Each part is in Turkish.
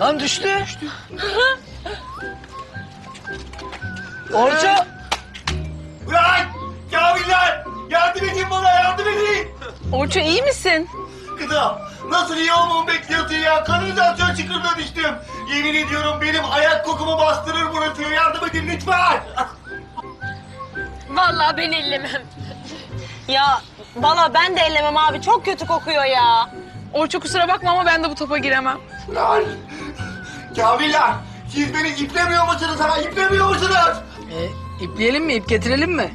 Lan düştü. Orça. Bırak! Kamiller! Yardım edin bana yardım edin! Orço iyi misin? Kızım nasıl iyi olmamı bekliyorsun ya? Kanalizasyon çıkırına düştüm. Yemin ediyorum benim ayak kokumu bastırır burası. Yardım edin lütfen. Vallahi ben ellemem. Ya valla ben de ellemem abi. Çok kötü kokuyor ya. Orço kusura bakma ama ben de bu topa giremem. Lan! Kamiller! Siz beni iplemiyor musunuz ha? İplemiyor musunuz? E, ipleyelim mi? ip getirelim mi?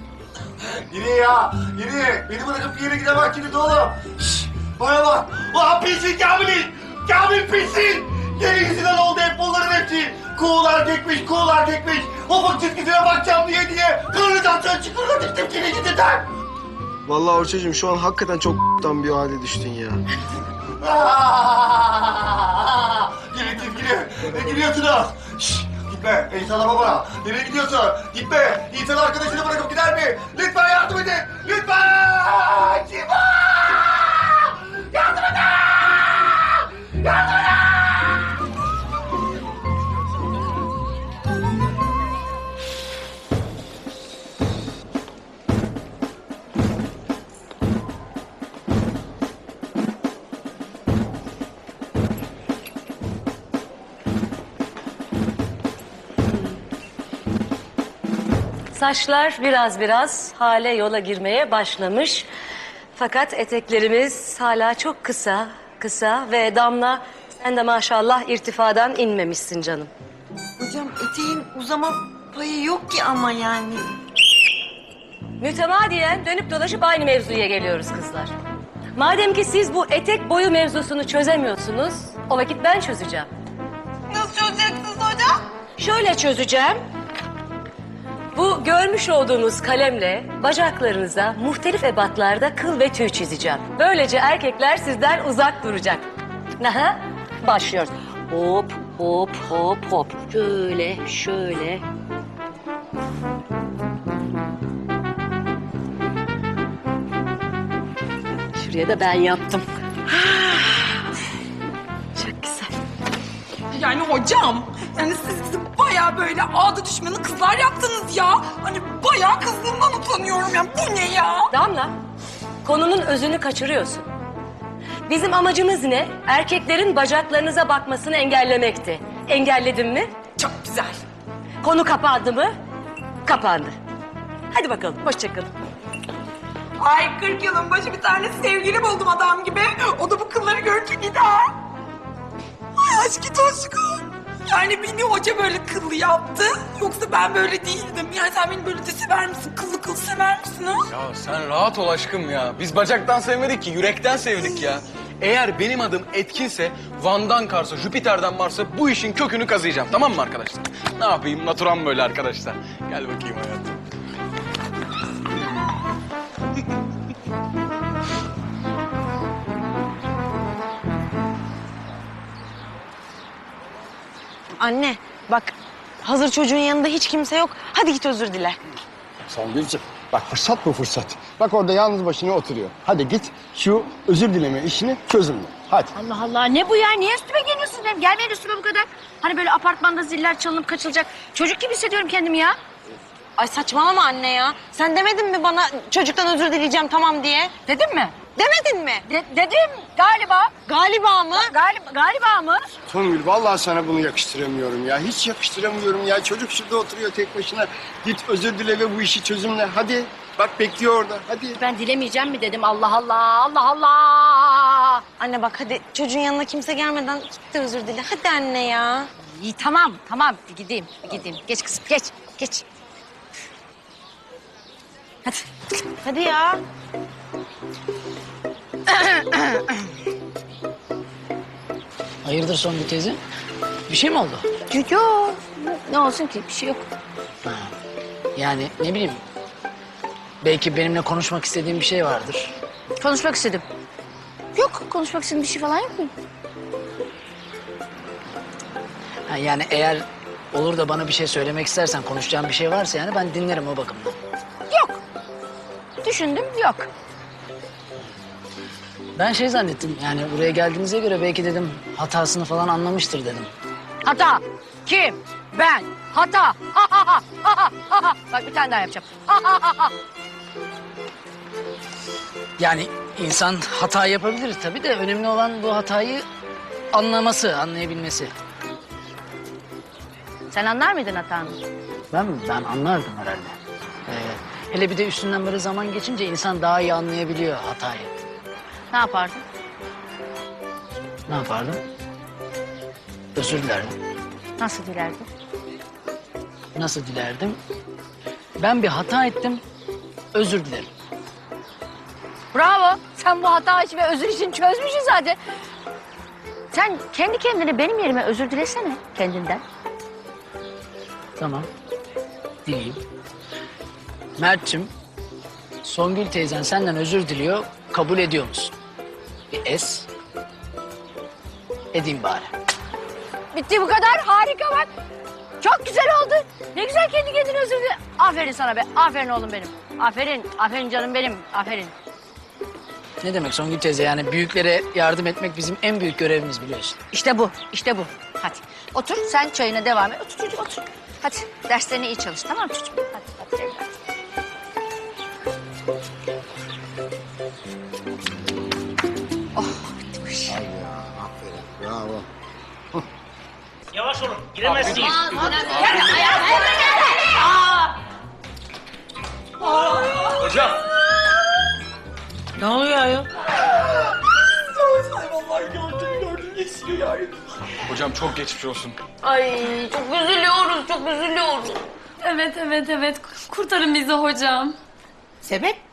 Yürü ya, yürü. Beni bırakıp bir yere gidemezsiniz oğlum. Şşş, bana bak. Ulan pissin Kamil'in. Kamil pissin. Senin yüzünden oldu hep bunların hepsi. Kuğular tekmiş, kuğular tekmiş. Ufuk çizgisine bakacağım diye diye. Kanalizasyon çukuruna düştüm senin yüzünden. Vallahi Orçacığım şu an hakikaten çok bir hale düştün ya. Aa! Siz gidin. Ne gidiyorsunuz? Şşş, gitme. El sallama bana. Nereye gidiyorsun? Gitme. İnsan arkadaşını bırakıp gider mi? Lütfen yardım edin. Lütfen. Civa! Saçlar biraz biraz hale yola girmeye başlamış. Fakat eteklerimiz hala çok kısa, kısa ve Damla sen de maşallah irtifadan inmemişsin canım. Hocam eteğin uzama payı yok ki ama yani. Mütemadiyen dönüp dolaşıp aynı mevzuya geliyoruz kızlar. Madem ki siz bu etek boyu mevzusunu çözemiyorsunuz, o vakit ben çözeceğim. Nasıl çözeceksiniz hocam? Şöyle çözeceğim. Bu görmüş olduğunuz kalemle bacaklarınıza muhtelif ebatlarda kıl ve tüy çizeceğim. Böylece erkekler sizden uzak duracak. Aha, başlıyoruz. Hop, hop, hop, hop. Şöyle, şöyle. Şuraya da ben yaptım. Yani hocam, yani siz bizi bayağı böyle ağda düşmanı kızlar yaptınız ya. Hani bayağı kızdığımdan utanıyorum ya. Bu ne ya? Damla, konunun özünü kaçırıyorsun. Bizim amacımız ne? Erkeklerin bacaklarınıza bakmasını engellemekti. Engelledim mi? Çok güzel. Konu kapandı mı? Kapandı. Hadi bakalım, hoşçakalın. Ay 40 yılın başı bir tane sevgili buldum adam gibi. O da bu kılları görünce gider. Ay aşk git aşkım. Yani beni hoca böyle kıllı yaptı. Yoksa ben böyle değildim. Yani sen beni böyle de sever misin? Kıllı kıllı sever misin ha? Ya sen rahat ol aşkım ya. Biz bacaktan sevmedik ki, yürekten sevdik ya. Eğer benim adım Etkinse, Van'dan Kars'a, Jüpiter'den Mars'a bu işin kökünü kazıyacağım. Tamam mı arkadaşlar? Ne yapayım? Naturam böyle arkadaşlar. Gel bakayım hayatım. Anne bak hazır çocuğun yanında hiç kimse yok. Hadi git özür dile. Songülcüm bak fırsat bu fırsat. Bak orada yalnız başına oturuyor. Hadi git şu özür dileme işini çözümle. Hadi. Allah Allah ne bu ya? Niye üstüme geliyorsun benim? Gelmeyin üstüme bu kadar. Hani böyle apartmanda ziller çalınıp kaçılacak. Çocuk gibi hissediyorum kendimi ya. Ay saçmalama anne ya. Sen demedin mi bana çocuktan özür dileyeceğim tamam diye? Dedim mi? Demedin mi? De- dedim galiba. Galiba mı? Galiba, galiba mı? Songül vallahi sana bunu yakıştıramıyorum ya. Hiç yakıştıramıyorum ya. Çocuk şurada oturuyor tek başına. Git özür dile ve bu işi çözümle. Hadi. Bak bekliyor orada. Hadi. Ben dilemeyeceğim mi dedim. Allah Allah, Allah Allah. Anne bak hadi çocuğun yanına kimse gelmeden git de özür dile. Hadi anne ya. İyi tamam, tamam. Bir gideyim, bir gideyim. Geç kızım, geç, geç. Hadi. Hadi ya. Hayırdır Songül teyze? Bir şey mi oldu? Yok, ne olsun ki? Bir şey yok. Yani ne bileyim. Belki benimle konuşmak istediğin bir şey vardır. Konuşmak istedim. Yok, konuşmak istediğim bir şey falan yok mu? Ha, yani eğer olur da bana bir şey söylemek istersen, konuşacağım bir şey varsa yani ben dinlerim o bakımdan. Yok. Düşündüm, yok. Ben şey zannettim yani buraya geldiğinize göre belki dedim hatasını falan anlamıştır dedim. Hata. Kim? Ben. Hata. Ha ha ha. Ha ha. Bak bir tane daha yapacağım. Ha ha ha ha. Yani insan hata yapabilir tabii de önemli olan bu hatayı anlaması, anlayabilmesi. Sen anlar mıydın hatanı? Ben mi? Ben anlardım herhalde. Ee, hele bir de üstünden böyle zaman geçince insan daha iyi anlayabiliyor hatayı. Ne yapardın? Ne yapardım? Özür dilerdim. Nasıl dilerdin? Nasıl dilerdim? Ben bir hata ettim, özür dilerim. Bravo. Sen bu hata işi ve özür işini çözmüşsün zaten. Sen kendi kendine benim yerime özür dilesene kendinden. Tamam. Dileyim. Mert'cim, Songül teyzen senden özür diliyor, kabul ediyor musun? Bir es. Edeyim bari. Bitti bu kadar. Harika bak. Çok güzel oldu. Ne güzel kendi kendine özür dile. Aferin sana be. Aferin oğlum benim. Aferin. Aferin canım benim. Aferin. Ne demek Songül teyze yani büyüklere yardım etmek bizim en büyük görevimiz biliyorsun. İşte bu. işte bu. Hadi. Otur sen çayına devam et. Otur çocuğum otur. Hadi derslerini iyi çalış tamam mı çocuğum? Hadi hadi. Yavaş olun. Giremezsiniz. Hocam. Ne oluyor ayol? Hocam çok geçmiş olsun. Ay çok üzülüyoruz, çok üzülüyoruz. Evet evet evet kurtarın bizi hocam. Sebep?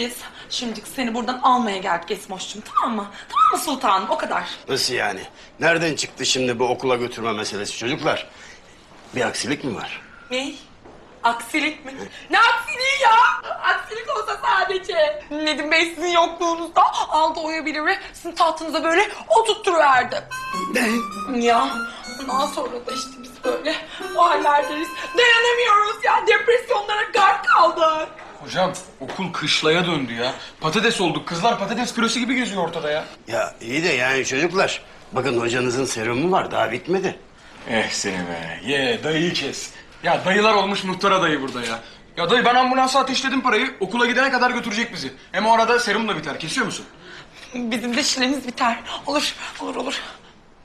Biz şimdi seni buradan almaya geldik Esmoş'cum tamam mı? Tamam mı sultanım o kadar. Nasıl yani? Nereden çıktı şimdi bu okula götürme meselesi çocuklar? Bir aksilik mi var? Ne? Aksilik mi? Ne aksiliği ya? Aksilik olsa sadece. Nedim Bey sizin yokluğunuzda aldı o biliri sizin tahtınıza böyle oturtturuverdi. Ne? Ya ondan sonra da işte biz böyle o hallerdeyiz. Dayanamıyoruz ya depresyonlara gark kaldık. Hocam okul kışlaya döndü ya. Patates olduk. Kızlar patates püresi gibi geziyor ortada ya. Ya iyi de yani çocuklar. Bakın hocanızın serumu var daha bitmedi. Eh seni be. Ye dayıyı kes. Ya dayılar olmuş muhtara dayı burada ya. Ya dayı ben ambulansa ateşledim parayı. Okula gidene kadar götürecek bizi. Hem o arada serum da biter. Kesiyor musun? Bizim de şilemiz biter. Olur, olur, olur.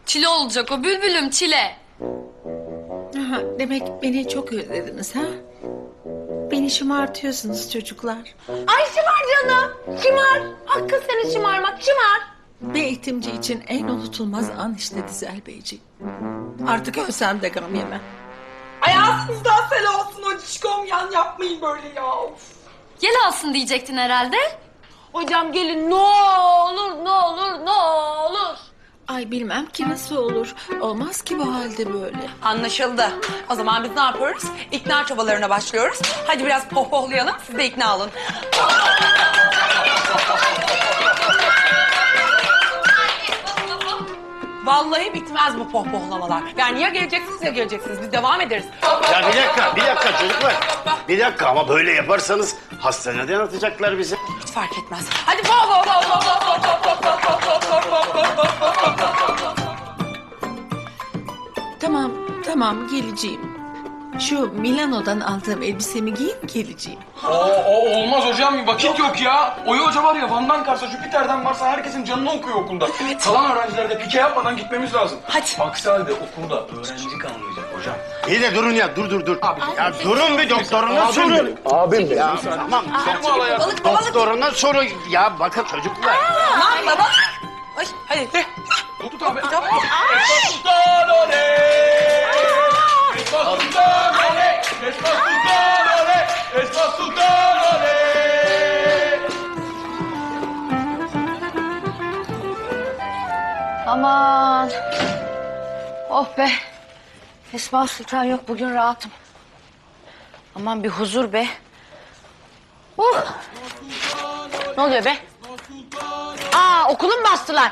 Çile olacak o bülbülüm çile. Aha, demek beni çok özlediniz ha? Beni şımartıyorsunuz çocuklar. Ay şımar canım, şımar. Hakkı senin şımarmak, şımar. Bir eğitimci için en unutulmaz an işte Dizel Beyciğim. Artık ölsem de gam yemem. Ay ağzınızdan sel olsun o şişkom yan yapmayın böyle ya. Of. Yel alsın diyecektin herhalde. Hocam gelin ne olur, ne olur, ne olur. Ay bilmem ki nasıl olur. Olmaz ki bu halde böyle. Anlaşıldı. O zaman biz ne yapıyoruz? İkna çabalarına başlıyoruz. Hadi biraz pohpohlayalım, siz de ikna olun. Vallahi bitmez bu pohpohlamalar. Yani ya geleceksiniz ya geleceksiniz. Biz devam ederiz. Ya bir dakika, bir dakika çocuklar. Bir dakika ama böyle yaparsanız hastaneden atacaklar bizi. Hiç fark etmez. Hadi pohpohla. Tamam, tamam geleceğim. Şu Milano'dan aldığım elbisemi giyip geleceğim. O, o olmaz hocam. Vakit yok ya. Oya hoca var ya Van'dan Kars'a Jüpiter'den varsa herkesin canını okuyor okulda. Kalan öğrenciler de pike yapmadan gitmemiz lazım. Hadi. Aksi halde okulda öğrenci kalmayacak hocam. İyi de durun ya, dur dur dur. ya durun bir doktoruna sorun. Abim ya tamam. Doktoruna sorun. Ya bakın çocuklar. Tamam baba. Ay, hadi. Esma Sultan oley! Aman. Oh be. Esma Sultan yok bugün rahatım. Aman bir huzur be. Uh. Ne oluyor be? Aa okulu mu bastılar?